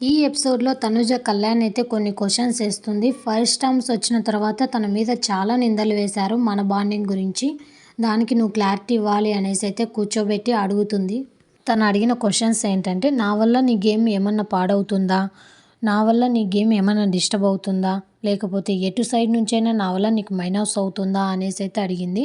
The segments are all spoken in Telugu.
ఈ ఎపిసోడ్లో తనుజ కళ్యాణ్ అయితే కొన్ని క్వశ్చన్స్ వేస్తుంది. ఫస్ట్ టర్మ్స్ వచ్చిన తర్వాత తన మీద చాలా నిందలు వేశారు మన బాండింగ్ గురించి. దానికి నువ్వు క్లారిటీ ఇవ్వాలి అనేసి అయితే కూర్చోబెట్టి అడుగుతుంది. తను అడిగిన క్వశ్చన్స్ ఏంటంటే నా వల్ల నీ గేమ్ ఏమన్నా పాడవుతుందా? నా వల్ల నీ గేమ్ ఏమైనా డిస్టర్బ్ అవుతుందా? లేకపోతే ఎటు సైడ్ నుంచైనా నా వల్ల నీకు మైనస్ అవుతుందా? అనేసి అయితే అడిగింది.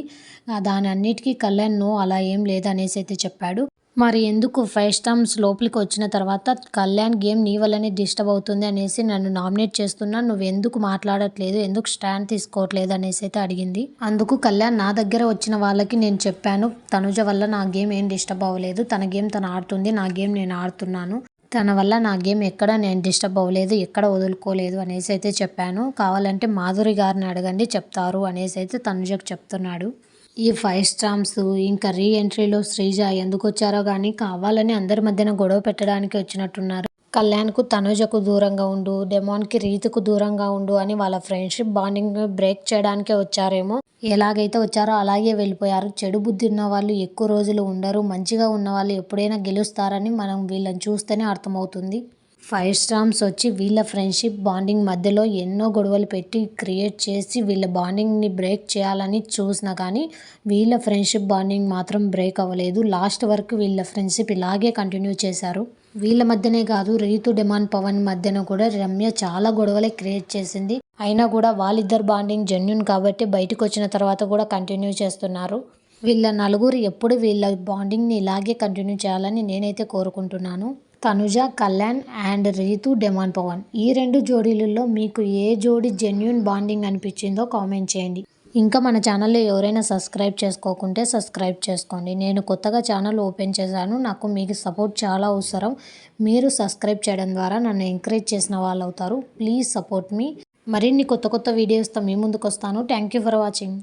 దాని అన్నిటికీ కళ్యాణ్ నో అలా ఏం లేదనేసి అయితే చెప్పాడు. మరి ఎందుకు ఫైవ్ స్టమ్స్ లోపలికి వచ్చిన తర్వాత కళ్యాణ్ గేమ్ నీ వల్లనే డిస్టర్బ్ అవుతుంది అనేసి నన్ను నామినేట్ చేస్తున్నా నువ్వు ఎందుకు మాట్లాడట్లేదు? ఎందుకు స్టాండ్ తీసుకోవట్లేదు? అనేసి అయితే అడిగింది. అందుకు కళ్యాణ్ నా దగ్గర వచ్చిన వాళ్ళకి నేను చెప్పాను తనుజ వల్ల నా గేమ్ ఏం డిస్టర్బ్ అవ్వలేదు. తన గేమ్ తను ఆడుతుంది నా గేమ్ నేను ఆడుతున్నాను. తన వల్ల నా గేమ్ ఎక్కడ నేను డిస్టర్బ్ అవ్వలేదు ఎక్కడ వదులుకోలేదు అనేసి అయితే చెప్పాను. కావాలంటే మాధురి గారిని అడగండి చెప్తారు అనేసి అయితే తనుజకు చెప్తున్నాడు. ఈ ఫైవ్ స్టాంప్స్ ఇంకా రీ ఎంట్రీలో శ్రీజ ఎందుకు వచ్చారో కానీ కావాలని అందరి మధ్యన గొడవ పెట్టడానికి వచ్చినట్టున్నారు. కళ్యాణ్కు తనుజకు దూరంగా ఉండు డెమాన్కి రీతుకు దూరంగా ఉండు అని వాళ్ళ ఫ్రెండ్షిప్ బాండింగ్ బ్రేక్ చేయడానికే వచ్చారేమో. ఎలాగైతే వచ్చారో అలాగే వెళ్ళిపోయారు. చెడు బుద్ధి ఉన్న వాళ్ళు ఎక్కువ రోజులు ఉండరు. మంచిగా ఉన్న వాళ్ళు ఎప్పుడైనా గెలుస్తారని మనం వీళ్ళని చూస్తేనే అర్థమవుతుంది. ఫైవ్ స్టామ్స్ వచ్చి వీళ్ళ ఫ్రెండ్షిప్ బాండింగ్ మధ్యలో ఎన్నో గొడవలు పెట్టి క్రియేట్ చేసి వీళ్ళ బాండింగ్ని బ్రేక్ చేయాలని చూసినా కానీ వీళ్ళ ఫ్రెండ్షిప్ బాండింగ్ మాత్రం బ్రేక్ అవ్వలేదు. లాస్ట్ వరకు వీళ్ళ ఫ్రెండ్షిప్ ఇలాగే కంటిన్యూ చేశారు. వీళ్ళ మధ్యనే కాదు రీతు డిమాండ్ పవన్ మధ్యన కూడా రమ్య చాలా గొడవలే క్రియేట్ చేసింది. అయినా కూడా వాళ్ళిద్దరు బాండింగ్ జెన్యున్ కాబట్టి బయటకు వచ్చిన తర్వాత కూడా కంటిన్యూ చేస్తున్నారు. వీళ్ళ నలుగురు ఎప్పుడు వీళ్ళ బాండింగ్ని ఇలాగే కంటిన్యూ చేయాలని నేనైతే కోరుకుంటున్నాను. Tanuja Kalyan and Ritu Demon Pavan. ఈ రెండు జోడీలలో మీకు ఏ జోడి జెన్యున్ బాండింగ్ అనిపించిందో కామెంట్ చేయండి. ఇంకా మన ఛానల్లో ఎవరైనా సబ్స్క్రైబ్ చేసుకోకుంటే సబ్స్క్రైబ్ చేసుకోండి. నేను కొత్తగా ఛానల్ ఓపెన్ చేశాను. నాకు మీకు సపోర్ట్ చాలా అవసరం. మీరు సబ్స్క్రైబ్ చేయడం ద్వారా నన్ను ఎంకరేజ్ చేసిన వాళ్ళు అవుతారు ప్లీజ్ సపోర్ట్ మీ మరిన్ని కొత్త కొత్త వీడియోస్తో మీ ముందుకు వస్తాను. Thank you for watching